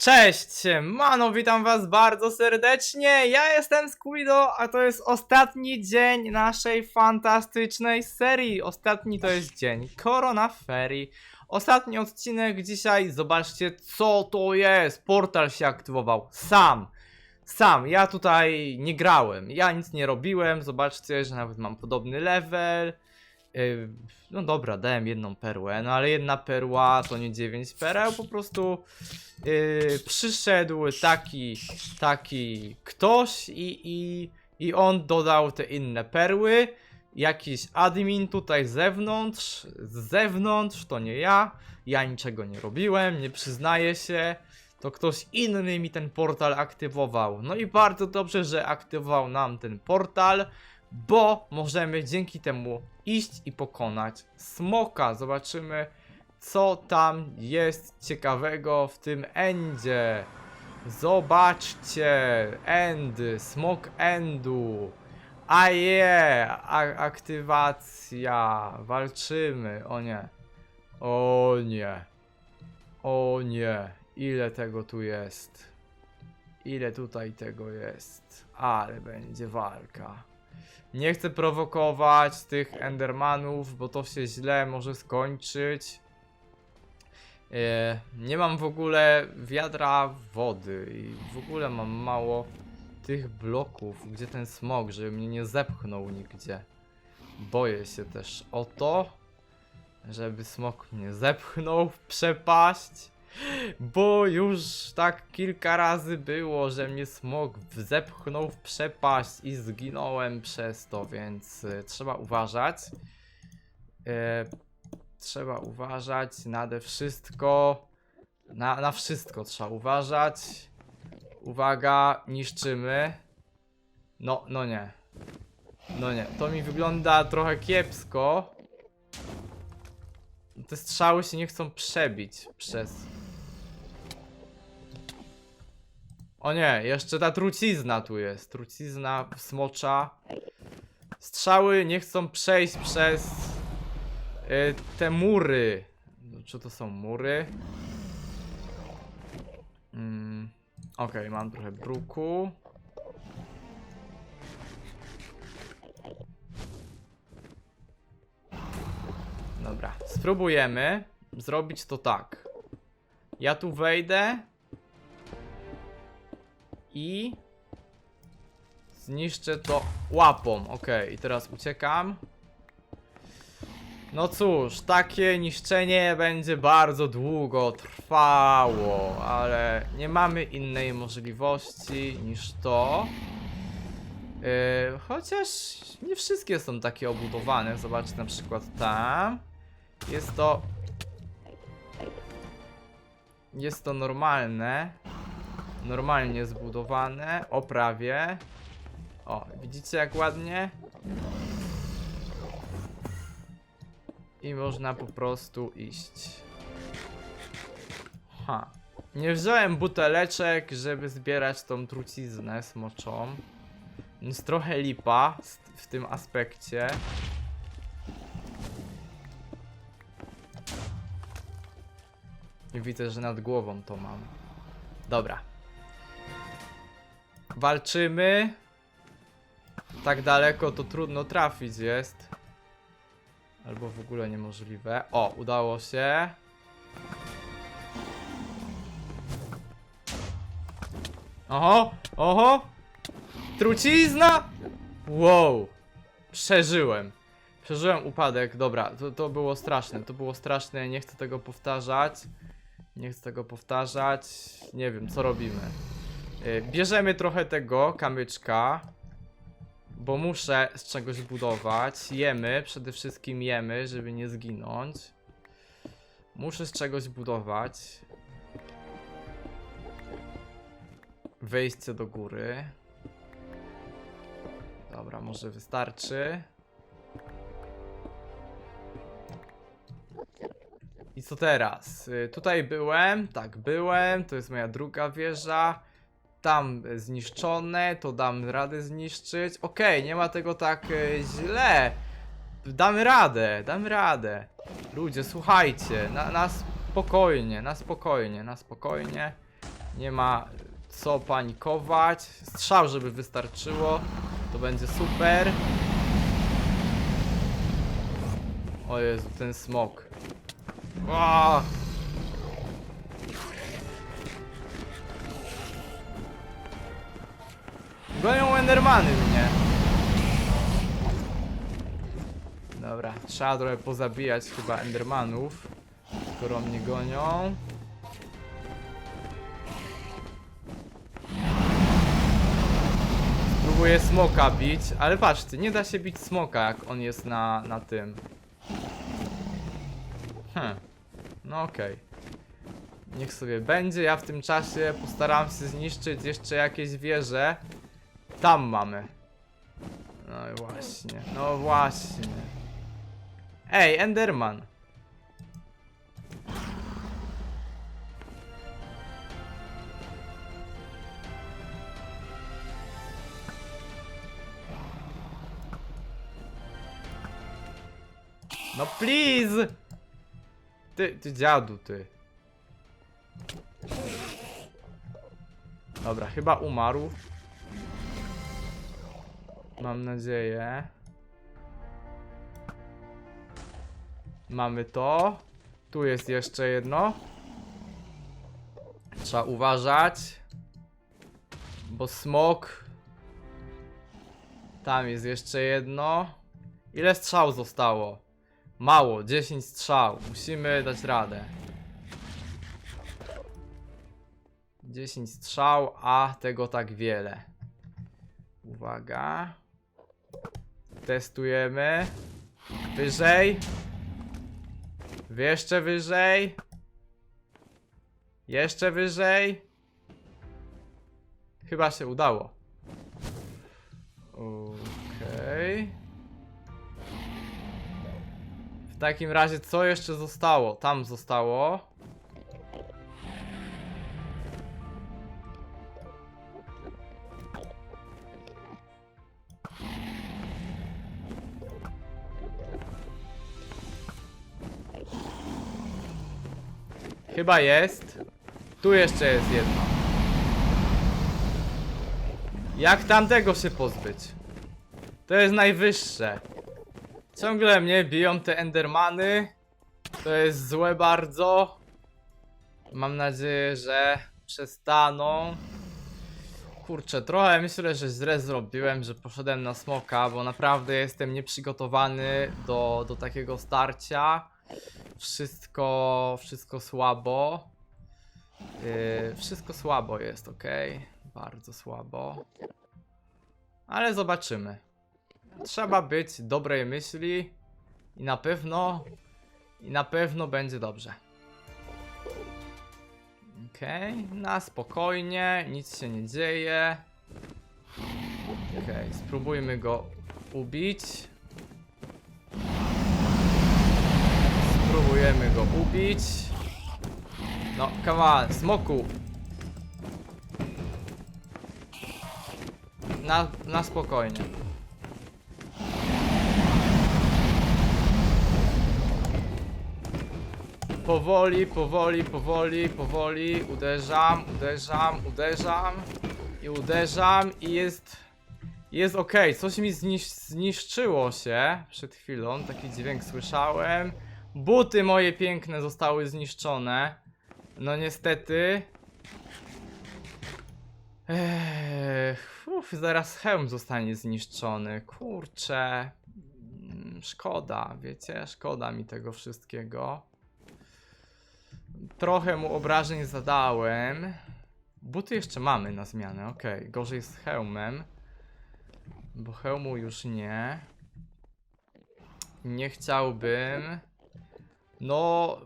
Cześć, mano, witam was bardzo serdecznie. Ja jestem Squido, a to jest ostatni dzień naszej fantastycznej serii. Ostatni to jest dzień Corona Ferry. Ostatni odcinek dzisiaj. Zobaczcie, co to jest. Portal się aktywował sam. Sam, ja tutaj nie grałem, ja nic nie robiłem. Zobaczcie, że nawet mam podobny level. Yy, No dobra, dałem jedną perłę, no ale jedna perła to nie 9 pereł, po prostu yy, przyszedł taki, taki ktoś i, i, i on dodał te inne perły. Jakiś admin tutaj z zewnątrz, z zewnątrz, to nie ja, ja niczego nie robiłem, nie przyznaję się. To ktoś inny mi ten portal aktywował. No i bardzo dobrze, że aktywował nam ten portal, bo możemy dzięki temu iść i pokonać smoka. Zobaczymy, co tam jest ciekawego w tym endzie. Zobaczcie, end, smok endu. A je, aktywacja, walczymy, o nie. O nie. O nie, ile tego tu jest. Ile tutaj tego jest. Ale będzie walka. Nie chcę prowokować tych Endermanów, bo to się źle może skończyć. E, nie mam w ogóle wiadra wody i w ogóle mam mało tych bloków, gdzie ten smog, żeby mnie nie zepchnął nigdzie. Boję się też o to, żeby smok mnie zepchnął w przepaść. Bo już tak kilka razy było, że mnie smok zepchnął w przepaść i zginąłem przez to, więc y, trzeba uważać. E, trzeba uważać nade wszystko. Na, na wszystko trzeba uważać. Uwaga, niszczymy. No, no nie. No nie, to mi wygląda trochę kiepsko. Te strzały się nie chcą przebić przez. O nie, jeszcze ta trucizna tu jest. Trucizna smocza. Strzały nie chcą przejść przez y, te mury. No, Czy to są mury? Mm, Okej, mam trochę bruku. Dobra, spróbujemy zrobić to tak. Ja tu wejdę i zniszczę to łapą. Ok, i teraz uciekam. No cóż, takie niszczenie będzie bardzo długo trwało, ale nie mamy innej możliwości niż to. Yy, chociaż nie wszystkie są takie obudowane. Zobaczcie na przykład tam. Jest to. Jest to normalne. Normalnie zbudowane. O prawie. O, widzicie jak ładnie? I można po prostu iść. Ha. Nie wziąłem buteleczek, żeby zbierać tą truciznę smoczą. Więc trochę lipa w tym aspekcie. Widzę, że nad głową to mam. Dobra. Walczymy. Tak daleko to trudno trafić jest. Albo w ogóle niemożliwe. O, udało się. Oho, oho. Trucizna! Wow. Przeżyłem. Przeżyłem upadek. Dobra, to, to było straszne. To było straszne. Nie chcę tego powtarzać. Nie chcę tego powtarzać. Nie wiem, co robimy. Y, Bierzemy trochę tego kamyczka. Bo muszę z czegoś budować. Jemy, przede wszystkim jemy, żeby nie zginąć. Muszę z czegoś budować. Wejście do góry. Dobra, może wystarczy. I co teraz? Y, Tutaj byłem, tak, byłem, to jest moja druga wieża. Tam zniszczone, to dam radę zniszczyć. Okej, nie ma tego tak y, źle. Damy radę, damy radę. Ludzie, słuchajcie, na, na spokojnie, na spokojnie, na spokojnie. Nie ma co panikować. Strzał, żeby wystarczyło. To będzie super. O Jezu, ten smok. Gonią Endermany mnie. Dobra, trzeba trochę pozabijać chyba Endermanów, skoro mnie gonią. Spróbuję smoka bić, ale patrzcie, nie da się bić smoka jak on jest na, na tym. Hm, no okej. Niech sobie będzie, ja w tym czasie postaram się zniszczyć jeszcze jakieś wieże. Tam mamy. No i właśnie, no właśnie. Ej, Enderman. No please! Ty, ty dziadu, ty. Dobra, chyba umarł. Mam nadzieję. Mamy to. Tu jest jeszcze jedno. Trzeba uważać. Bo smok. Tam jest jeszcze jedno. Ile strzał zostało? Mało, 10 strzał. Musimy dać radę. 10 strzał, a tego tak wiele. Uwaga. Testujemy. Wyżej. Jeszcze wyżej. Jeszcze wyżej. Chyba się udało. Okej. W takim razie co jeszcze zostało? Tam zostało. Chyba jest. Tu jeszcze jest jedno. Jak tamtego się pozbyć? To jest najwyższe. Ciągle mnie biją te endermany. To jest złe bardzo. Mam nadzieję, że przestaną. Kurczę, trochę myślę, że źle zrobiłem, że poszedłem na smoka, bo naprawdę jestem nieprzygotowany do, do takiego starcia. Wszystko, wszystko słabo. Yy, wszystko słabo jest, ok. Bardzo słabo. Ale zobaczymy. Trzeba być dobrej myśli i na pewno i na pewno będzie dobrze. Okej, na spokojnie, nic się nie dzieje. Okej, spróbujmy go ubić. Spróbujemy go ubić. No, on, smoku. Na, na spokojnie. Powoli, powoli, powoli, powoli uderzam, uderzam, uderzam i uderzam i jest jest ok. Coś mi znisz zniszczyło się przed chwilą, taki dźwięk słyszałem. Buty moje piękne zostały zniszczone. No niestety. Ech, uf, zaraz hełm zostanie zniszczony. Kurczę. Mm, Szkoda, wiecie, szkoda mi tego wszystkiego. Trochę mu obrażeń zadałem. Buty jeszcze mamy na zmianę, okej. Gorzej z hełmem. Bo hełmu już nie. Nie chciałbym. No.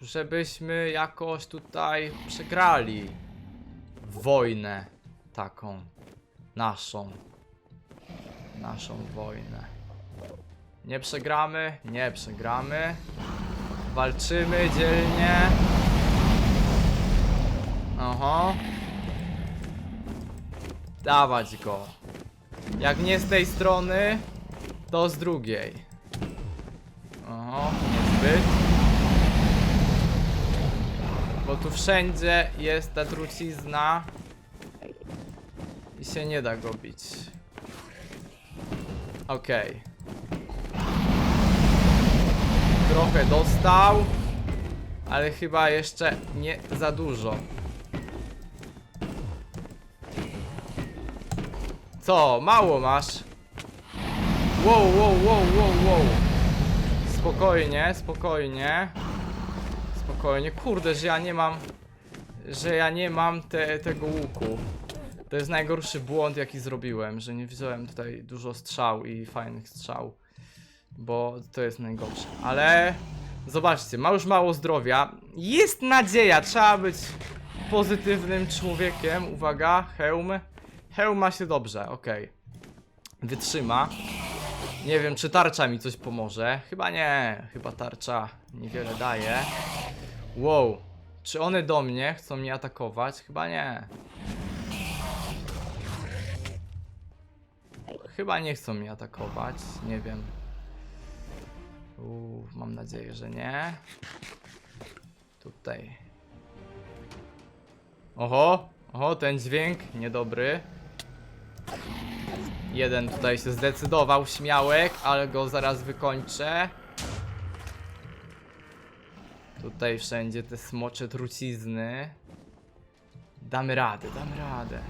Żebyśmy jakoś tutaj przegrali wojnę taką naszą. Naszą wojnę. Nie przegramy, nie przegramy. Walczymy dzielnie. Oho. Dawać go. Jak nie z tej strony, to z drugiej. Niezbyt. Bo tu wszędzie jest ta trucizna. I się nie da go bić. Okej. Trochę dostał. Ale chyba jeszcze nie za dużo. Co? Mało masz? Wow, wow, wow, wow, wow. Spokojnie, spokojnie. Spokojnie. Kurde, że ja nie mam. Że ja nie mam te, tego łuku. To jest najgorszy błąd, jaki zrobiłem, że nie wziąłem tutaj dużo strzał i fajnych strzał. Bo to jest najgorsze. Ale zobaczcie, ma już mało zdrowia. Jest nadzieja, trzeba być pozytywnym człowiekiem. Uwaga, hełm. Hełm ma się dobrze, okej. Wytrzyma. Nie wiem, czy tarcza mi coś pomoże. Chyba nie, chyba tarcza niewiele daje. Wow, czy one do mnie chcą mnie atakować? Chyba nie. Chyba nie chcą mnie atakować, nie wiem. Mam nadzieję, że nie. Tutaj. Oho, oho, ten dźwięk niedobry. Jeden tutaj się zdecydował, śmiałek, ale go zaraz wykończę. Tutaj wszędzie te smocze trucizny. Damy radę, damy radę.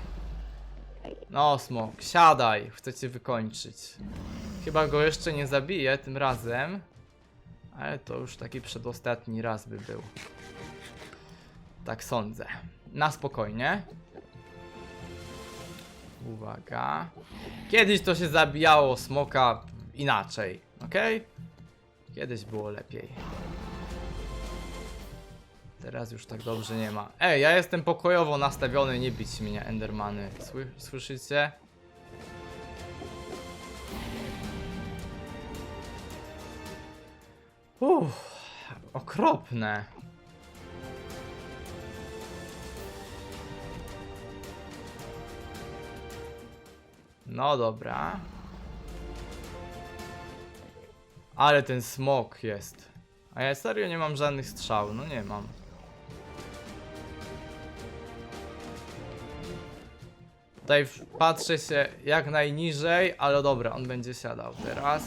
No, smok, siadaj, chcę cię wykończyć. Chyba go jeszcze nie zabiję tym razem. Ale to już taki przedostatni raz by był. Tak sądzę. Na spokojnie. Uwaga. Kiedyś to się zabijało smoka inaczej, ok? Kiedyś było lepiej. Teraz już tak dobrze nie ma. Ej, ja jestem pokojowo nastawiony, nie bić mnie, Endermany. Sły słyszycie? Uff, okropne. No dobra. Ale ten smok jest. A ja serio nie mam żadnych strzał, no nie mam. Tutaj patrzę się jak najniżej, ale dobra, on będzie siadał teraz.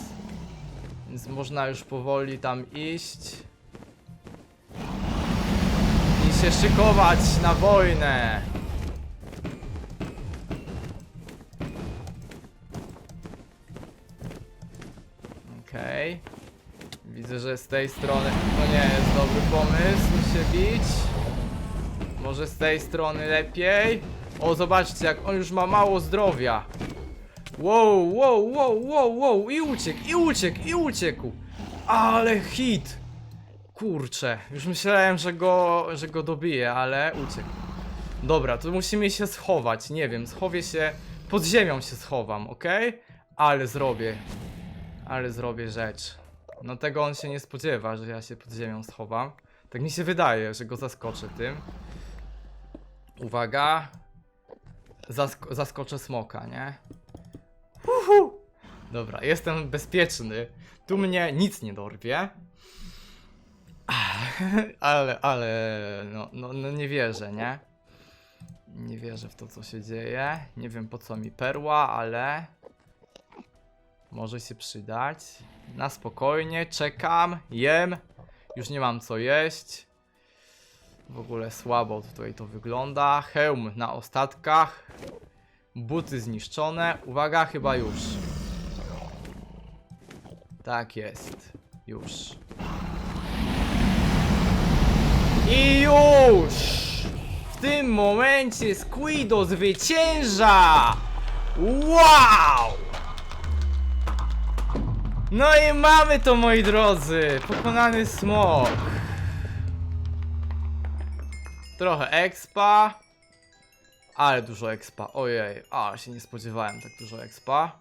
Więc można już powoli tam iść. I się szykować na wojnę. Okej. Widzę, że z tej strony to nie jest dobry pomysł się bić. Może z tej strony lepiej. O, zobaczcie, jak on już ma mało zdrowia. Wow, wow, wow, wow, wow, i uciekł, i uciekł, i uciekł. Ale hit. Kurczę, już myślałem, że go, że go dobiję, ale uciekł. Dobra, to musimy się schować, nie wiem, schowię się, pod ziemią się schowam, ok? Ale zrobię, ale zrobię rzecz. No tego on się nie spodziewa, że ja się pod ziemią schowam. Tak mi się wydaje, że go zaskoczę tym. Uwaga. Zask zaskoczę smoka, nie? Uhu. Dobra, jestem bezpieczny. Tu mnie nic nie dorwie. Ale, ale, no, no, no nie wierzę, nie? Nie wierzę w to, co się dzieje. Nie wiem po co mi perła, ale może się przydać. Na spokojnie, czekam, jem. Już nie mam co jeść. W ogóle słabo tutaj to wygląda. Hełm na ostatkach. Buty zniszczone. Uwaga, chyba już. Tak jest. Już. I już! W tym momencie Squido zwycięża! Wow! No i mamy to, moi drodzy! Pokonany smok. Trochę expa. Ale dużo expa. Ojej, a się nie spodziewałem tak dużo expa.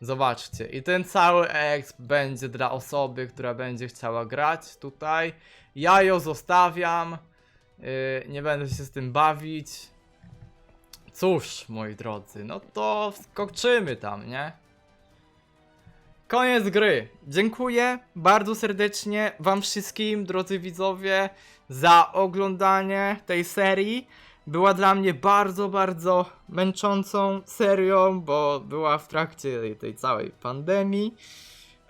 Zobaczcie, i ten cały exp będzie dla osoby, która będzie chciała grać tutaj. Ja ją zostawiam. Yy, nie będę się z tym bawić. Cóż, moi drodzy, no to skoczymy tam, nie? Koniec gry. Dziękuję bardzo serdecznie Wam wszystkim, drodzy widzowie, za oglądanie tej serii. Była dla mnie bardzo, bardzo męczącą serią, bo była w trakcie tej, całej pandemii.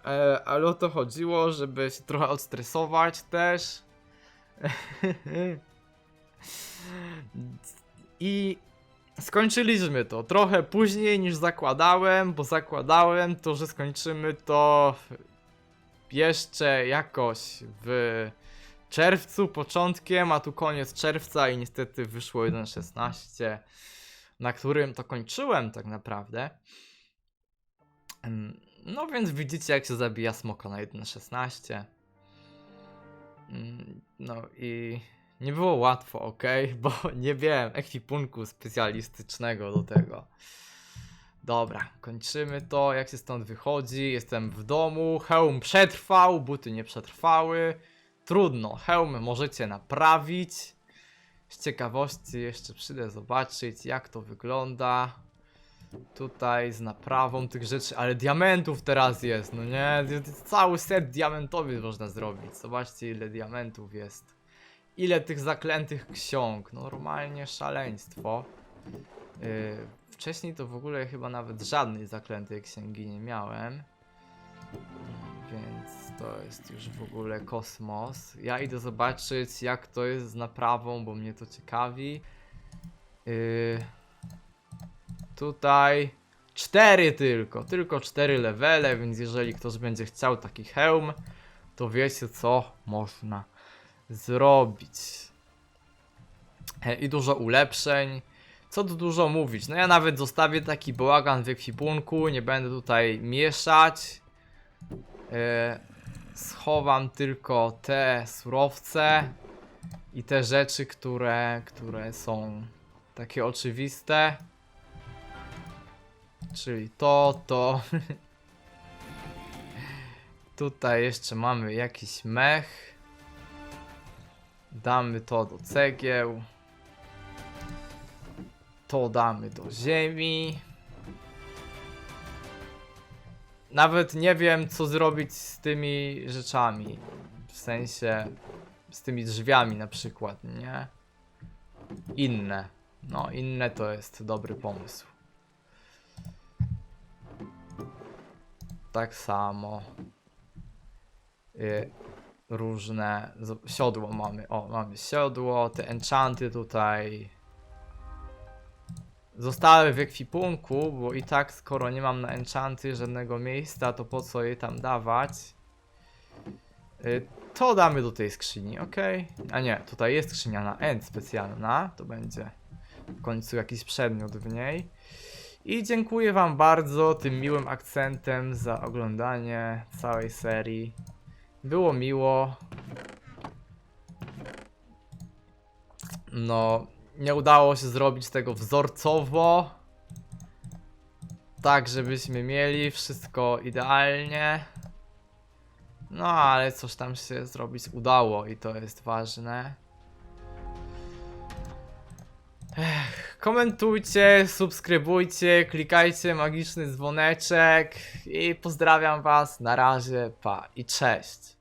E, ale o to chodziło, żeby się trochę odstresować też. I skończyliśmy to trochę później niż zakładałem, bo zakładałem to, że skończymy to jeszcze jakoś w czerwcu, początkiem, a tu koniec czerwca i niestety wyszło 1.16, na którym to kończyłem tak naprawdę. Em, No więc widzicie jak się zabija smoka na 1.16. Mm, No i nie było łatwo, ok, bo nie miałem ekwipunku specjalistycznego do tego. Dobra, kończymy to. Jak się stąd wychodzi? Jestem w domu. Hełm przetrwał, buty nie przetrwały. Trudno, hełm możecie naprawić. Z ciekawości jeszcze przyjdę zobaczyć, jak to wygląda. Tutaj z naprawą tych rzeczy, ale diamentów teraz jest, no nie? Cały set diamentowy można zrobić. Zobaczcie, ile diamentów jest. Ile tych zaklętych ksiąg. Normalnie szaleństwo. Yy, wcześniej to w ogóle chyba nawet żadnej zaklętej księgi nie miałem. Więc to jest już w ogóle kosmos. Ja idę zobaczyć jak to jest z naprawą, bo mnie to ciekawi. Yy, tutaj cztery tylko, tylko cztery levele, więc jeżeli ktoś będzie chciał taki hełm, to wiecie co można zrobić. E, I dużo ulepszeń. Co tu dużo mówić? No ja nawet zostawię taki bałagan w ekwipunku, nie będę tutaj mieszać. E, schowam tylko te surowce i te rzeczy, które, które są takie oczywiste. Czyli to, to. Tutaj jeszcze mamy jakiś mech. Damy to do cegieł. To damy do ziemi. Nawet nie wiem, co zrobić z tymi rzeczami. W sensie z tymi drzwiami na przykład, nie? Inne. No, inne to jest dobry pomysł. Tak samo. Różne siodło mamy. O, mamy siodło, te enchanty tutaj zostały w ekwipunku, bo i tak skoro nie mam na enchanty żadnego miejsca, to po co je tam dawać? Y, To damy do tej skrzyni, ok? A nie, tutaj jest skrzynia na end specjalna, to będzie w końcu jakiś przedmiot w niej. I dziękuję wam bardzo tym miłym akcentem za oglądanie całej serii. Było miło. No, nie udało się zrobić tego wzorcowo. Tak, żebyśmy mieli wszystko idealnie. No, ale coś tam się zrobić udało i to jest ważne. Ech, komentujcie, subskrybujcie, klikajcie magiczny dzwoneczek i pozdrawiam was. Na razie, pa i cześć.